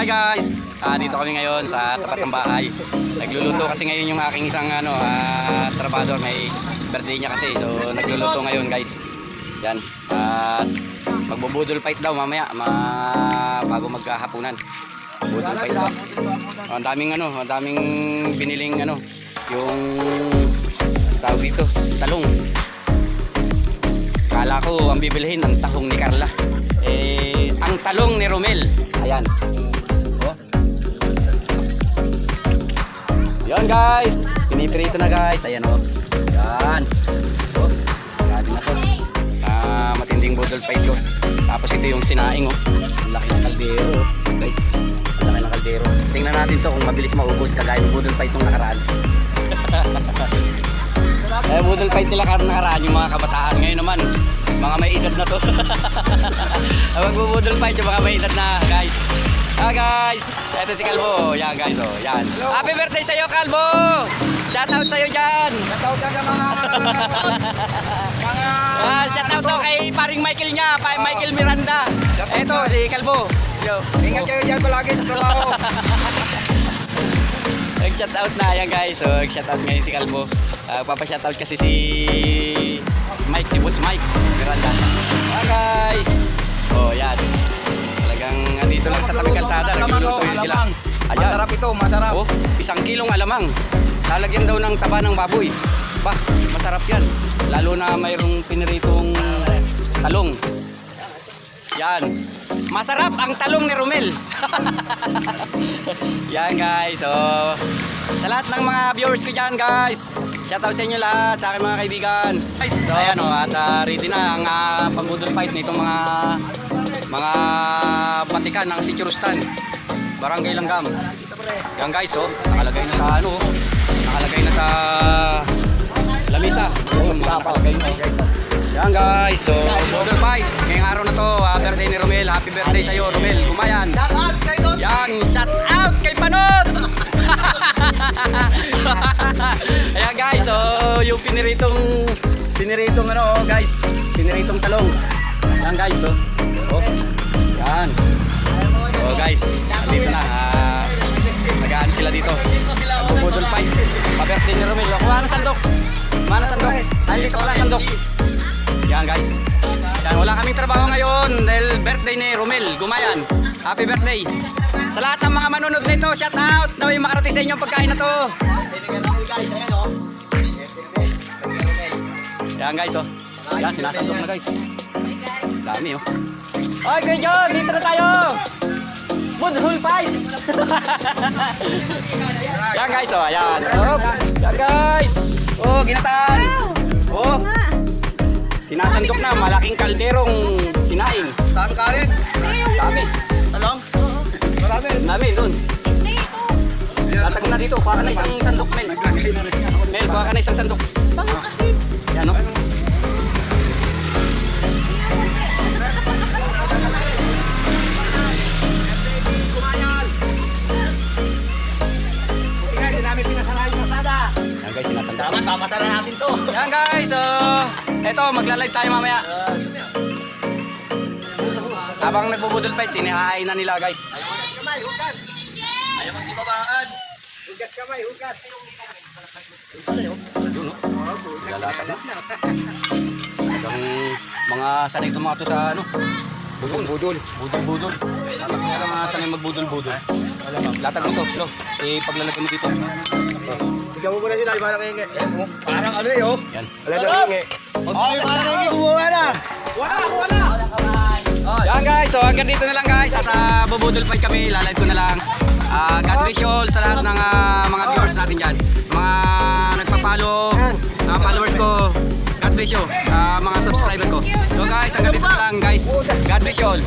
Hi guys! Ah, dito kami ngayon sa tapat ng bahay. Nagluluto kasi ngayon yung aking isang ano, ah, trabador. May birthday niya kasi. So, nagluluto ngayon guys. Yan. At magbubudol fight daw mamaya ma bago maghahapunan. Budol fight daw. Oh, ang daming ano, ang daming biniling ano, yung tawag dito, talong. Kala ko ang bibilhin ang tahong ni Carla. Eh, ang talong ni Romel. Ayan. Yan guys. Piniprito na guys. Ayan oh. Yan. Oh. Grabe na to. Ah, matinding budol fight ko. Tapos ito yung sinaing oh. Ang laki ng kaldero oh. Guys. Ang laki ng kaldero. Tingnan natin to kung mabilis maubos kagaya ng budol fight nung nakaraan. Eh, budol fight nila karon nakaraan yung mga kabataan. Ngayon naman, mga may edad na to. Magbubudol fight yung mga may edad na, guys. Ah, guys. Ito si Kalbo. Yan, guys. Oh, yan. Happy birthday sa'yo, Kalbo! Shout out sa'yo dyan. Shoutout ka sa mga mga Ah, shout out to kay paring Michael niya, pa Michael Miranda. Ito, si Kalbo. Yo. Ingat kayo diyan palagi sa trabaho. Nag-shout out na yan guys. So, nag-shout out ngayon si Kalbo. Uh, papa-shout out kasi si Mike, si Boss Mike Miranda. Andito lang sa tabi kalsada. Nagluluto yun sila. Ayan. Masarap ito, masarap. Oh, isang kilong alamang. Lalagyan daw ng taba ng baboy. Bah, masarap yan. Lalo na mayroong piniritong talong. Yan. Masarap ang talong ni Romel. yan guys. So, sa lahat ng mga viewers ko dyan guys. Shoutout sa inyo lahat, sa aking mga kaibigan. Guys, so ayan o, at ah, ready na ang uh, pambudol fight nitong mga mga batikan ng si Churustan. Barangay Langgam. Yan guys, oh, nakalagay na sa ano, oh. nakalagay na sa lamisa. Oh, nakalagay na. Yan guys, so model fight. Ngayong araw na to, ah, birthday ni Romel. Happy birthday sa iyo, Romel. Kumayan. Shoutout kay Don. Yan, shout out kay Panot! Ayan guys, so yung piniritong piniritong ano oh, guys, piniritong talong. Yan guys, oh. Oh. Yan. So guys, dito na. Ah, Nag-ano sila dito. Bubudol fight. Pa-birthday ni Romel. Kuha ng sandok. Kuha ng sandok. Ay, dito wala sandok. Yan guys. Yan, wala kaming trabaho ngayon dahil birthday ni Romel. Gumayan. Happy birthday. Sa lahat ng mga manunod nito, shout out. Naway makarating sa inyo pagkain na to. Yan guys, oh. Yan, sinasandok na guys. Dami, oh. Oy, Kuya John, dito na tayo. Budhul fight. yan guys, oh, ayan. Oh, yan guys. Oh, ginatan. Oh, sinasandok na malaking kalderong sinaing. Dami kanin. Dami. Talong. Marami. Dami doon. Latag na dito, kuha ka na isang sandok, Mel. Mel, kuha ka na isang sandok. Bango kasi. Sana natin to. Yan guys, so eto magla-live tayo mamaya. Habang nagbubudol fight, tinihain na nila guys. Kamay, hugas. Ayaw magsibabaan. Hugas kamay, hugas. Lalata na. Hanggang mga sanay tumato sa ano, budol. Budol. Budol, budol. Kaya mga sanay magbudol-budol. Latag mo to, Flo. Eh, paglalagay mo dito. Mo muna sila, yung parang hingi. Parang ano eh, oh. Yan. Wala na hingi. Oh, yung parang hingi, bumuha na. Wala, wala. Yan guys, so hanggang dito na lang guys at uh, bubudol fight kami, lalive ko na lang. Ah, God bless you all sa lahat ng ah, mga viewers natin dyan. Mga nagpa-follow, mga followers ko. God bless you, Ah, mga subscriber ko. So guys, hanggang dito na lang guys. God bless you all.